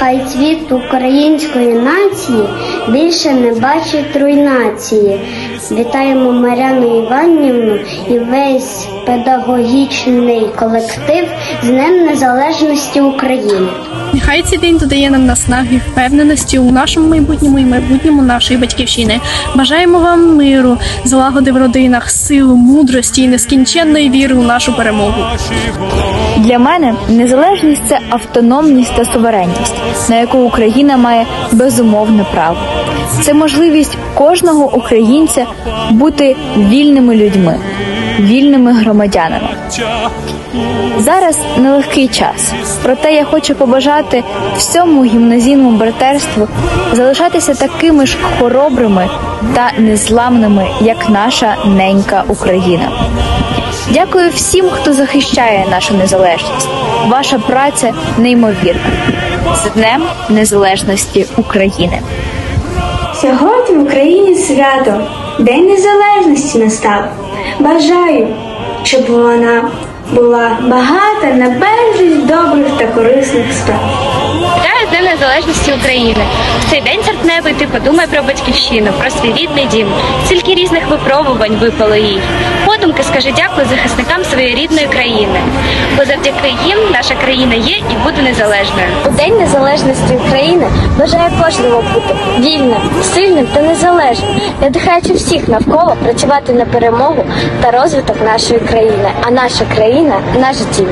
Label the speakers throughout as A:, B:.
A: Хай цвіт української нації більше не бачить руйнації. Вітаємо Маряну Іванівну і весь педагогічний колектив з Днем Незалежності України.
B: Нехай цей день додає нам наснаги, впевненості у нашому майбутньому і майбутньому нашої батьківщини. Бажаємо вам миру, злагоди в родинах, силу, мудрості і нескінченної віри у нашу перемогу.
C: Для мене незалежність це автономність та суверенність, на яку Україна має безумовне право. Це можливість кожного українця бути вільними людьми, вільними громадянами. Зараз нелегкий час, проте я хочу побажати всьому гімназійному братерству залишатися такими ж хоробрими та незламними, як наша ненька Україна. Дякую всім, хто захищає нашу незалежність. Ваша праця неймовірна. З Днем Незалежності України.
D: Сьогодні в Україні свято, День Незалежності настав. Бажаю, щоб вона була багата на безліч добрих та корисних справ.
E: Незалежності України. В цей день серпневий ти подумай про батьківщину, про свій рідний дім. Стільки різних випробувань випало їй. Подумки скажи дякую захисникам своєї рідної країни. Бо завдяки їм наша країна є і буде незалежною.
A: У День Незалежності України бажаю кожному бути вільним, сильним та незалежним, надихаючи всіх навколо працювати на перемогу та розвиток нашої країни. А наша країна наш дім.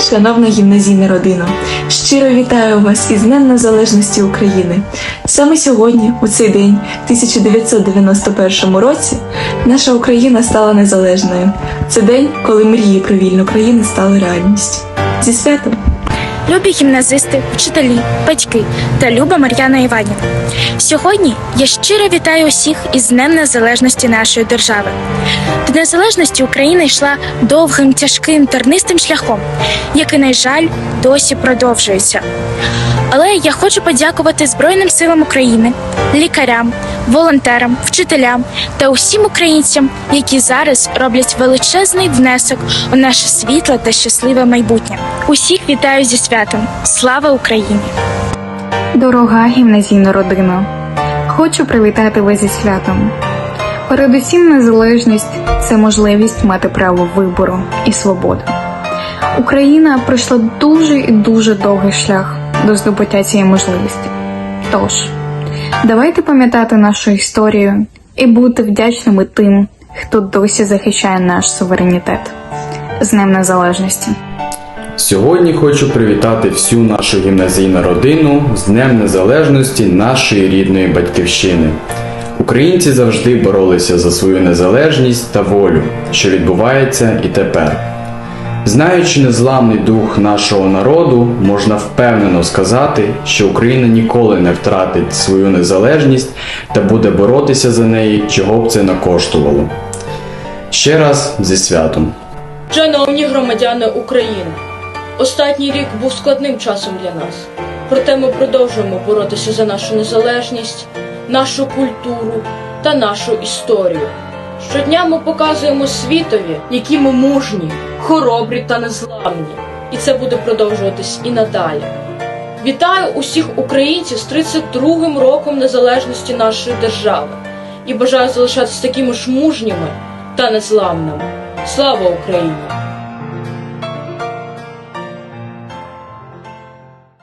F: Шановна гімназійна родина, щиро вітаю вас із Днем Незалежності України. Саме сьогодні, у цей день, в 1991 році, наша Україна стала незалежною. Це день, коли мрії про вільну країну стали реальністю. Зі святом!
G: Любі гімназисти, вчителі, батьки та люба Мар'яна Іванівна. Сьогодні я щиро вітаю усіх із Днем Незалежності нашої держави. До незалежності Україна йшла довгим, тяжким, тернистим шляхом, який, на жаль, досі продовжується. Але я хочу подякувати Збройним силам України, лікарям, волонтерам, вчителям та усім українцям, які зараз роблять величезний внесок у наше світле та щасливе майбутнє. Усіх вітаю зі святом! Слава Україні!
H: Дорога гімназійна родина, хочу привітати вас зі святом. Передусім, незалежність це можливість мати право вибору і свободу. Україна пройшла дуже і дуже довгий шлях до здобуття цієї можливості. Тож, давайте пам'ятати нашу історію і бути вдячними тим, хто досі захищає наш суверенітет з Днем Незалежності.
I: Сьогодні хочу привітати всю нашу гімназійну родину з Днем Незалежності нашої рідної батьківщини. Українці завжди боролися за свою незалежність та волю, що відбувається і тепер. Знаючи незламний дух нашого народу, можна впевнено сказати, що Україна ніколи не втратить свою незалежність та буде боротися за неї, чого б це не коштувало. Ще раз зі святом!
J: Шановні громадяни України, останній рік був складним часом для нас. Проте ми продовжуємо боротися за нашу незалежність, нашу культуру та нашу історію. Щодня ми показуємо світові, які ми мужні, хоробрі та незламні, і це буде продовжуватись і надалі. Вітаю усіх українців з 32-м роком незалежності нашої держави і бажаю залишатися такими ж мужніми та незламними. Слава Україні!